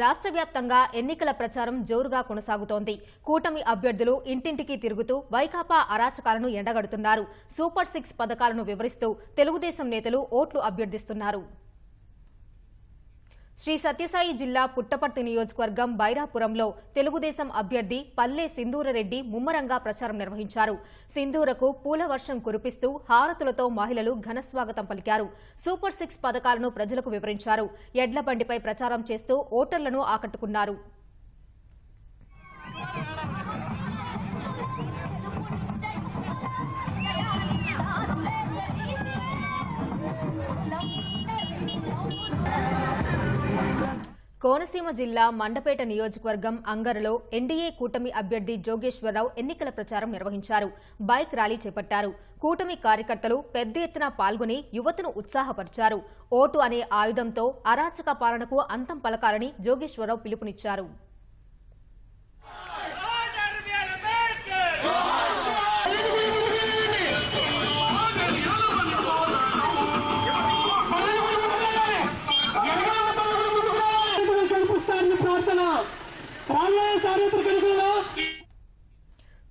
రాష్ట్ర వ్యాప్తంగా ఎన్నికల ప్రచారం జోరుగా కొనసాగుతోంది. కూటమి అభ్యర్థులు ఇంటింటికి తిరుగుతూ వైకాపా అరాచకాలను ఎండగడుతున్నారు. సూపర్ సిక్స్ పథకాలను వివరిస్తూ తెలుగుదేశం నేతలు ఓట్లు అభ్యర్థిస్తున్నారు. శ్రీ సత్యసాయి జిల్లా పుట్టపర్తి నియోజకవర్గం బైరాపురంలో తెలుగుదేశం అభ్యర్థి పల్లె సింధూరరెడ్డి ముమ్మరంగా ప్రచారం నిర్వహించారు. సింధూరకు పూల వర్షం కురిపిస్తూ హారతులతో మహిళలు ఘనస్వాగతం పలికారు. సూపర్ సిక్స్ పథకాలను ప్రజలకు వివరించారు. ఎడ్ల బండిపై ప్రచారం చేస్తూ ఓటర్లను ఆకట్టుకున్నారు. కోనసీమ జిల్లా మండపేట నియోజకవర్గం అంగరలో ఎన్డీఏ కూటమి అభ్యర్థి జోగేశ్వరరావు ఎన్నికల ప్రచారం నిర్వహించారు. బైక్ ర్యాలీ చేపట్టారు. కూటమి కార్యకర్తలు పెద్ద ఎత్తున పాల్గొని యువతను ఉత్సాహపరిచారు. ఓటు అనే ఆయుధంతో అరాచక పాలనకు అంతం పలకాలని జోగేశ్వరరావు పిలుపునిచ్చారు.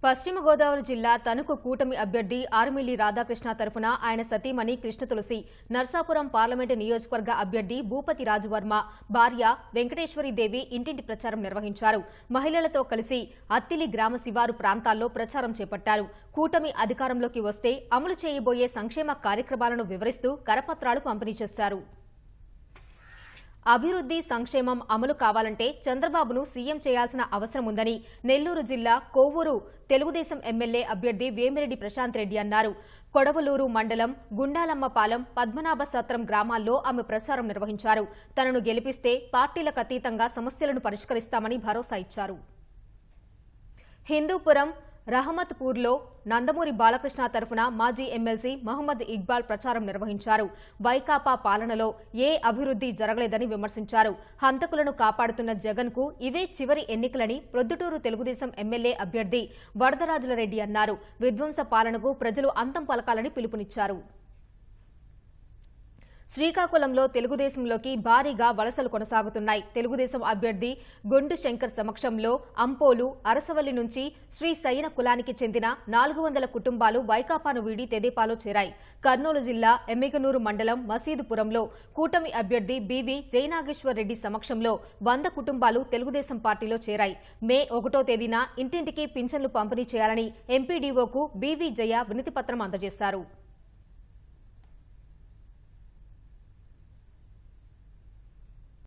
పశ్చిమ గోదావరి జిల్లా తణుకు కూటమి అభ్యర్థి ఆర్మిల్లి రాధాకృష్ణ తరఫున ఆయన సతీమణి కృష్ణ తులసి నర్సాపురం పార్లమెంటు నియోజకవర్గ అభ్యర్థి భూపతి రాజువర్మ భార్య వెంకటేశ్వరీదేవి ఇంటింటి ప్రచారం నిర్వహించారు. మహిళలతో కలిసి అత్తిలి గ్రామ శివారు ప్రాంతాల్లో ప్రచారం చేపట్టారు. కూటమి అధికారంలోకి వస్తే అమలు చేయబోయే సంక్షేమ కార్యక్రమాలను వివరిస్తూ కరపత్రాలు పంపిణీ చేశారు. అభివృద్ధి సంక్షేమం అమలు కావాలంటే చంద్రబాబును సీఎం చేయాల్సిన అవసరం ఉందని నెల్లూరు జిల్లా కోవూరు తెలుగుదేశం ఎమ్మెల్యే అభ్యర్థి వేమిరెడ్డి ప్రశాంత్ రెడ్డి అన్నారు. కొడవలూరు మండలం గుండాలమ్మపాలెం పద్మనాభ సత్రం గ్రామాల్లో ఆమె ప్రచారం నిర్వహించారు. తనను గెలిపిస్తే పార్టీలకు అతీతంగా సమస్యలను పరిష్కరిస్తామని భరోసా ఇచ్చారు. హిందూపురం రహమత్పూర్లో నందమూరి బాలకృష్ణ తరఫున మాజీ ఎమ్మెల్సీ మహమ్మద్ ఇక్బాల్ ప్రచారం నిర్వహించారు. వైకాపా పాలనలో ఏ అభివృద్ధి జరగలేదని విమర్శించారు. హంతకులను కాపాడుతున్న జగన్కు ఇవే చివరి ఎన్నికలని ప్రొద్దుటూరు తెలుగుదేశం ఎమ్మెల్యే అభ్యర్థి వరదరాజుల రెడ్డి అన్నారు. విధ్వంస పాలనకు ప్రజలు అంతం పలకాలని పిలుపునిచ్చారు. శ్రీకాకుళంలో తెలుగుదేశంలోకి భారీగా వలసలు కొనసాగుతున్నాయి. తెలుగుదేశం అభ్యర్థి గొండు శంకర్ సమక్షంలో అంపోలు అరసవల్లి నుంచి శ్రీ సైన కులానికి చెందిన నాలుగు వందల కుటుంబాలు వైకాపాను వీడి తెదేపాలో చేరాయి. కర్నూలు జిల్లా ఎమ్మిగనూరు మండలం మసీదుపురంలో కూటమి అభ్యర్థి బీవీ జయనాగేశ్వర్ రెడ్డి సమక్షంలో వంద కుటుంబాలు తెలుగుదేశం పార్టీలో చేరాయి. మే ఒకటో తేదీన ఇంటింటికి పింఛన్లు పంపిణీ చేయాలని ఎంపీడీఓకు బీవీ జయ వినతిపత్రం అందజేశారు.